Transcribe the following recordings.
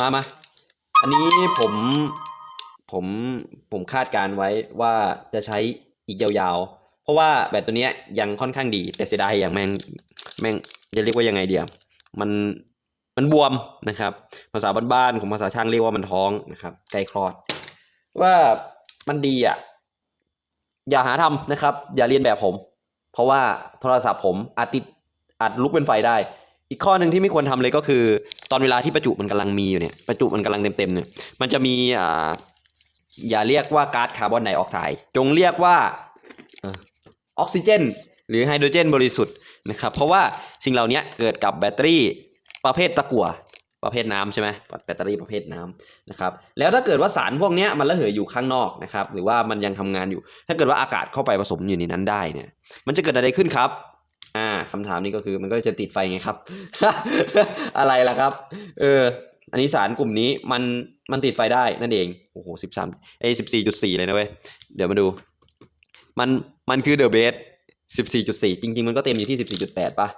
มามา อันนี้ผมผมผมคาดการไว้ว่าจะใช้อีกยาวๆ เพราะว่าแบตตัวเนี้ยยังค่อนข้างดี แต่เสียดายอย่างแม่งแม่งจะเรียกว่ายังไงเดียวมันมันบวมนะครับ ภาษาบ้านๆของภาษาช่างเรียกว่ามันท้องนะครับใกล้คลอด ว่ามันดีอะ อย่าหาทำนะครับ อย่าเรียนแบบผม เพราะว่าโทรศัพท์ผมอาจติดอาจลุกเป็นไฟได้ อีกข้อหนึ่งที่ไม่ควรทำเลยก็คือ ตอนเวลาที่ประจุมันกำลังมีอยู่เนี่ยประจุมันกำลังเต็มๆเนี่ยมันจะมีอ่าอย่าเรียกว่าก๊าซคาร์บอนไดออกไซด์จงเรียกว่าออกซิเจน หรือไฮโดรเจนบริสุทธิ์นะครับเพราะว่าสิ่งเหล่านี้เกิดกับแบตเตอรี่ประเภทตะกั่วประเภทน้ำใช่ไหมแบตเตอรี่ประเภทน้ำนะครับแล้วถ้าเกิดว่าสารพวกเนี้ยมันระเหยอยู่ข้างนอกนะครับหรือว่ามันยังทำงานอยู่ ถ้าเกิดว่าอากาศเข้าไปผสมอยู่ในนั้นได้เนี่ยมันจะเกิดอะไรขึ้นครับ อ่าคำถามนี้ก็คือมันก็จะติดไฟไงครับ อะไรล่ะครับ เออ อันนี้สารกลุ่มนี้มันมันติดไฟได้นั่นเองโอ้โหสิบสามเอสิบสี่จุดสี่เลยนะเว้ยเดี๋ยวมาดู มันมันคือเดอะเบสสิบสี่จุดสี่จริง ๆ มันก็เต็มอยู่ที่สิบสี่จุดแปดป่ะ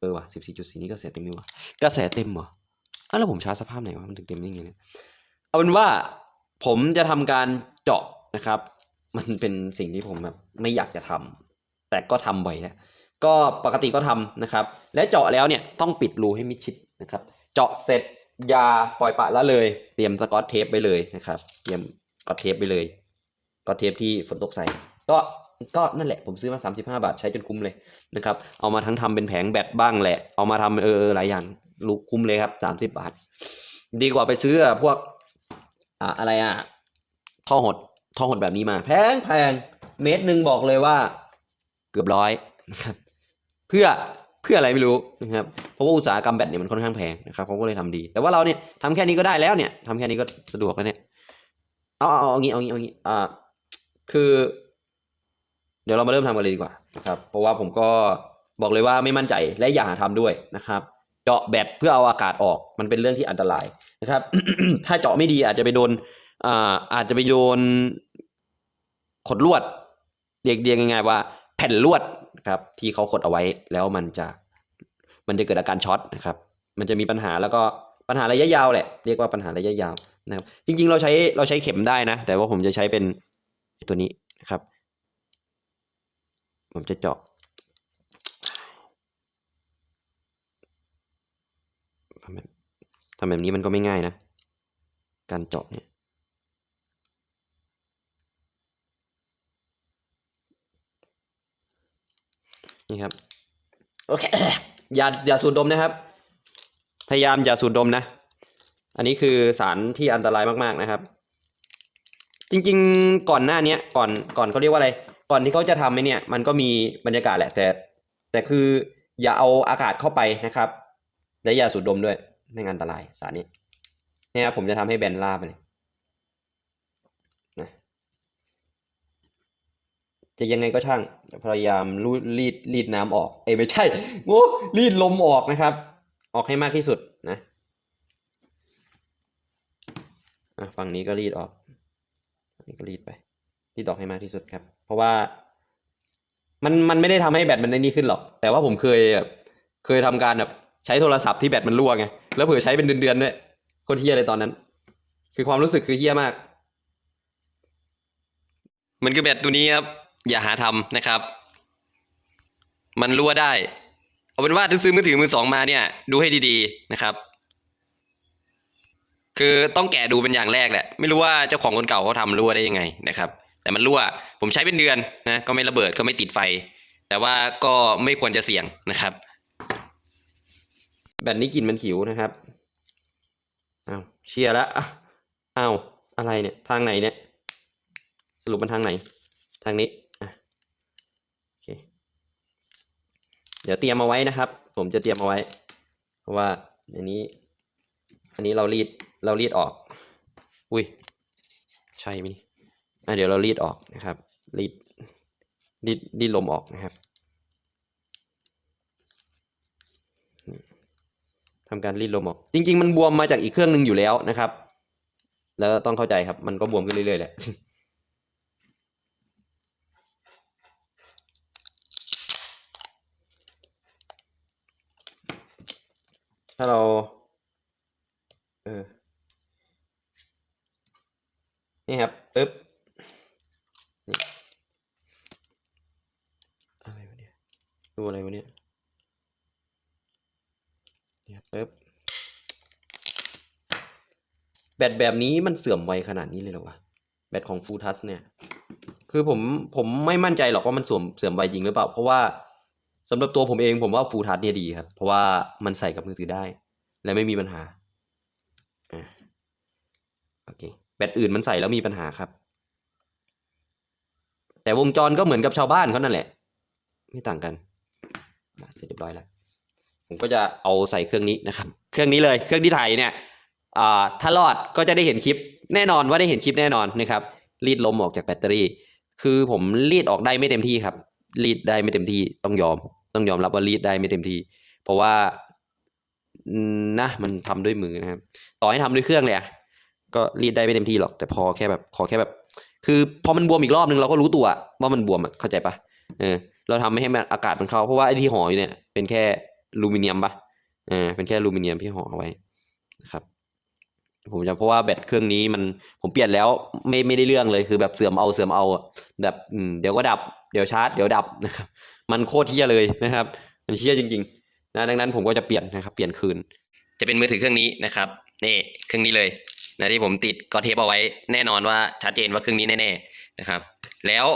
เออว่ะสิบสี่จุดสี่นี่ก็แสเต็มนี่วะกระแสเต็มเหรออ้าวแล้วผมชาร์จสภาพไหนวะมันถึงเต็มได้ไงเนี่ยเอาเป็นว่าผมจะทำการเจาะนะครับ มันเป็นสิ่งที่ผมแบบไม่อยากจะทำแต่ก็ทำบ่อยแล้ว ก็ปกติก็ทำนะครับ และเจาะแล้วเนี่ยต้องปิดรูให้มิดชิดนะครับ เจาะเสร็จยาปล่อยปะละเลย เตรียมสกอตเทปไปเลยนะครับ เตรียมกอตเทปไปเลยกอตเทปที่ฝนตกใส่ ก็ก็นั่นแหละผมซื้อมา 35 บาทใช้จนคุ้มเลยนะครับ เอามาทั้งทำเป็นแผงแบตบ้างแหละ เอามาทำเออหลายอย่างลูกคุ้มเลยครับ 30 บาท ดีกว่าไปซื้อพวกอ่าอะไรอะท่อหดท่อหดแบบนี้มา แพงแพงเมตรหนึ่งบอกเลยว่า เกือบร้อยนะครับ เพื่อเพื่ออะไรไม่รู้นะครับเพราะว่าอุตสาหกรรมแบตเนี่ยมันค่อนข้างแพงนะครับเขาก็เลยทำดี แต่ว่าเราเนี่ยทำแค่นี้ก็ได้แล้วเนี่ยทำแค่นี้ก็สะดวกแล้วเนี่ยเอาเอาเอางี้เอางี้เอางี้อ่าคือ เดี๋ยวเรามาเริ่มทำกันเลยดีกว่านะครับเพราะว่าผมก็บอกเลยว่าไม่มั่นใจและอย่าหาทำด้วยนะครับ เจาะแบตเพื่อเอาอากาศออกมันเป็นเรื่องที่อันตรายนะครับ ถ้าเจาะไม่ดีอาจจะไปโดนอ่าอาจจะไปโดนขดลวดเรียกเรียกง่ายๆว่า แผ่นลวด นะครับที่เขาขดเอาไว้แล้วมันจะมันจะเกิดอาการช็อตนะครับ มันจะมีปัญหาแล้วก็ปัญหาระยะยาวแหละเรียกว่าปัญหาระยะยาวนะครับ จริง ๆ เราใช้เราใช้เข็มได้นะ แต่ว่าผมจะใช้เป็นตัวนี้นะครับ ผมจะเจาะทำแบบทำแบบนี้มันก็ไม่ง่ายนะ การเจาะเนี่ย นี่ครับ โอเค อย่าอย่าสูดดมนะครับ พยายามอย่าสูดดมนะ อันนี้คือสารที่อันตรายมากๆนะครับ จริงๆก่อนหน้าเนี้ย ก่อนก่อนเขาเรียกว่าอะไร ก่อนที่เขาจะทำไอ้เนี่ย มันก็มีบรรยากาศแหละ แต่ แต่คืออย่าเอาอากาศเข้าไปนะครับ และอย่าสูดดมด้วย ไม่งั้นอันตรายสารนี้เนี่ยครับผมจะทำให้แบนล่าบไปเลยนะ จะยังไงก็ช่างพยายามรูดรีดรีดน้ำออกเอ้ไม่ใช่โง่รีดลมออกนะครับ ออกให้มากที่สุดนะฝั่งนี้ก็รีดออกนี้ก็รีดไปรีดออกให้มากที่สุดครับ เพราะว่ามันมันไม่ได้ทำให้แบตมันไอ้นี่ขึ้นหรอก แต่ว่าผมเคยเคยทำการแบบใช้โทรศัพท์ที่แบตมันรั่วไงแล้วเผื่อใช้เป็นเดือนๆด้วยคตรเฮี้ยเลยตอนนั้น คือความรู้สึกคือเฮี้ยมาก มันคือแบตตัวนี้ครับ อย่าหาทำนะครับ มันรั่วได้ เอาเป็นว่าถ้าซื้อมือถือมือสองมาเนี่ย ดูให้ดีๆนะครับ คือต้องแกะดูเป็นอย่างแรกแหละ ไม่รู้ว่าเจ้าของคนเก่าเขาทำรั่วได้ยังไงนะครับ แต่มันรั่ว ผมใช้เป็นเดือนนะ ก็ไม่ระเบิดก็ไม่ติดไฟ แต่ว่าก็ไม่ควรจะเสี่ยงนะครับ แบบนี้กลิ่นมันขิวนะครับอ้าวเชียร์ละอะอ้าวอะไรเนี่ย ทางไหนเนี่ย สรุปมันทางไหน ทางนี้อะโอเค เดี๋ยวเตรียมเอาไว้นะครับ ผมจะเตรียมเอาไว้ เพราะว่าอันนี้ อันนี้เรารีดเรารีดออก อุ้ยใช่ไหมนี่อะเดี๋ยวเรารีดออกนะครับ รีดรีดรีดลมออกนะครับทำการรีดลมออก จริง ๆ มันบวมมาจากอีกเครื่องหนึ่งอยู่แล้วนะครับ แล้วต้องเข้าใจครับ มันก็บวมขึ้นเรื่อยๆแหละ ถ้าเรา เออ นี่ครับปึ๊บอะไรวะเนี่ย ดูอะไรวะเนี่ยเนี่ยปึ๊บ แบตแบบนี้มันเสื่อมไวขนาดนี้เลยหรอวะ แบตของฟูทัสเนี่ย คือผม ผมไม่มั่นใจหรอกว่ามันเสื่อมเสื่อมไวจริงหรือเปล่า เพราะว่า สำหรับตัวผมเองผมว่าฟูทัสเนี่ยดีครับ เพราะว่ามันใส่กับมือถือได้ และไม่มีปัญหาโอเคแบตอื่นมันใส่แล้วมีปัญหาครับ แต่วงจรก็เหมือนกับชาวบ้านเขานั่นแหละ ไม่ต่างกันเสร็จเรียบร้อยแล้วผมก็จะเอาใส่เครื่องนี้นะครับ เครื่องนี้เลยเครื่องที่ถ่ายเนี่ยถ้ารอดก็จะได้เห็นคลิป แน่นอนว่าได้เห็นคลิปแน่นอนนะครับรีดลมออกจากแบตเตอรี่ คือผมรีดออกได้ไม่เต็มที่ครับรีดได้ไม่เต็มที่ต้องยอม ต้องยอมรับว่ารีดได้ไม่เต็มที่ เพราะว่านะมันทำด้วยมือนะครับต่อให้ทำด้วยเครื่องเลยอะก็รีดได้ไม่เต็มที่หรอก แต่พอแค่แบบขอแค่แบบ คือพอมันบวมอีกรอบนึงเราก็รู้ตัวว่ามันบวมอะเข้าใจปะเออเราทำไม่ให้มันอากาศมันเข้าเพราะว่าไอ้ที่ห่ออยู่เนี่ยเป็นแค่ลูมิเนียมปะเออเป็นแค่ลูมิเนียมที่ห่อเอาไว้นะครับผมจะเพราะว่าแบตเครื่องนี้มันผมเปลี่ยนแล้วไม่ไม่ได้เรื่องเลยคือแบบเสื่อมเอาเสื่อมเอาแบบเดี๋ยวก็ดับเดี๋ยวชาร์จเดี๋ยวดับนะครับ มันโคตรเที่ยเลยนะครับ มันเที่ยจริงๆนะดังนั้นผมก็จะเปลี่ยนนะครับ เปลี่ยนคืน จะเป็นมือถือเครื่องนี้นะครับนี่เครื่องนี้เลยนะที่ผมติดก็เทปเอาไว้แน่นอนว่าชัดเจนว่าเครื่องนี้แน่ๆนะครับ แล้ว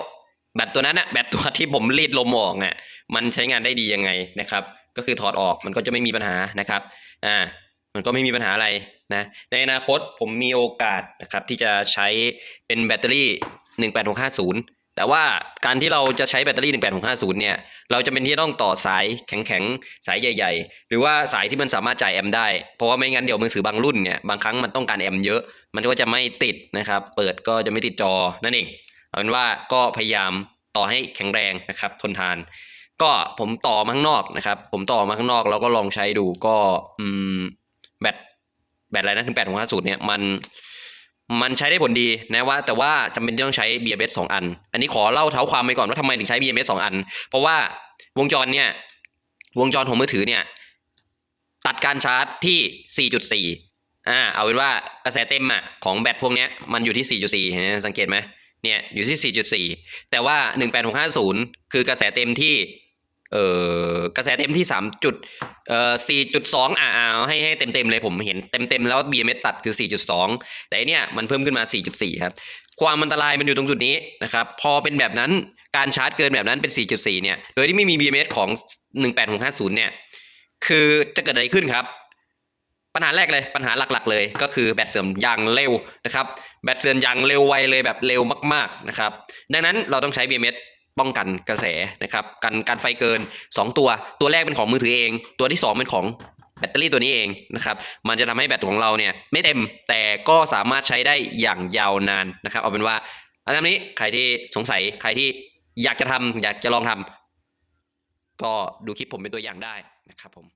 แบตตัวนั้นอะแบตตัวที่ผมรีดลมออกอะมันใช้งานได้ดียังไงนะครับ ก็คือถอดออกมันก็จะไม่มีปัญหานะครับอ่ามันก็ไม่มีปัญหาอะไรนะในอนาคตผมมีโอกาสนะครับที่จะใช้เป็นแบตเตอรี่ 18650 แต่ว่าการที่เราจะใช้แบตเตอรี่ 18650 เนี่ย เราจะเป็นที่ต้องต่อสายแข็งๆ สายใหญ่ ๆ หรือว่าสายที่มันสามารถจ่ายแอมป์ได้ เพราะว่าไม่งั้นเดี๋ยวมือถือบางรุ่นเนี่ย บางครั้งมันต้องการแอมป์เยอะ มันก็จะไม่ติดนะครับ เปิดก็จะไม่ติดจอ นั่นเอง เอาเป็นว่าก็พยายามต่อให้แข็งแรงนะครับ ทนทาน ก็ผมต่อมาข้างนอกนะครับ ผมต่อมาข้างนอกแล้วก็ลองใช้ดูก็ อืม แบต แบตอะไรนะถึงแปดของห้าสูตรเนี่ย มัน มันใช้ได้ผลดีนะว่า แต่ว่าจำเป็นต้องใช้ BMS สองอัน อันนี้ขอเล่าเท้าความไปก่อนว่าทำไมถึงใช้ BMS สองอัน เพราะว่าวงจรเนี่ยวงจรของมือถือเนี่ย ตัดการชาร์จที่ 4.4 อ่า เอาเป็นว่ากระแสเต็มอะของแบตพวกเนี้ยมันอยู่ที่ 4.4 เห็นไหมสังเกตไหมเนี่ยอยู่ที่ 4.4 แต่ว่า 18650 คือกระแสเต็มที่ เอ่อกระแสเต็มที่3จุดเอ่อ4.2อ่าอ่าให้ให้เต็มเต็มๆเลยผมเห็นเต็มเต็มๆแล้ว BMS ตัดคือ4.2แต่อันเนี่ยมันเพิ่มขึ้นมา4.4ครับความอันตรายมันอยู่ตรงจุดนี้นะครับพอเป็นแบบนั้นการชาร์จเกินแบบนั้นเป็น 4.4 เนี่ย โดยที่ไม่มี BMS ของ 18650 เนี่ย คือจะเกิดอะไรขึ้นครับ ปัญหาแรกเลย ปัญหาหลักๆ เลยก็คือแบตเสื่อมอย่างเร็วนะครับ แบตเสื่อมอย่างเร็วไวเลยแบบเร็วมาก ๆ นะครับ ดังนั้นเราต้องใช้ BMS ป้องกันกระแสนะครับกันการไฟเกิน 2 ตัว ตัวแรกเป็นของมือถือเอง ตัวที่ 2 เป็นของแบตเตอรี่ตัวนี้เองนะครับ มันจะทำให้แบตของเราเนี่ยไม่เต็มแต่ก็สามารถใช้ได้อย่างยาวนานนะครับ เอาเป็นว่าอันนี้ใครที่สงสัยใครที่อยากจะทำอยากจะลองทำก็ดูคลิปผมเป็นตัวอย่างได้นะครับผม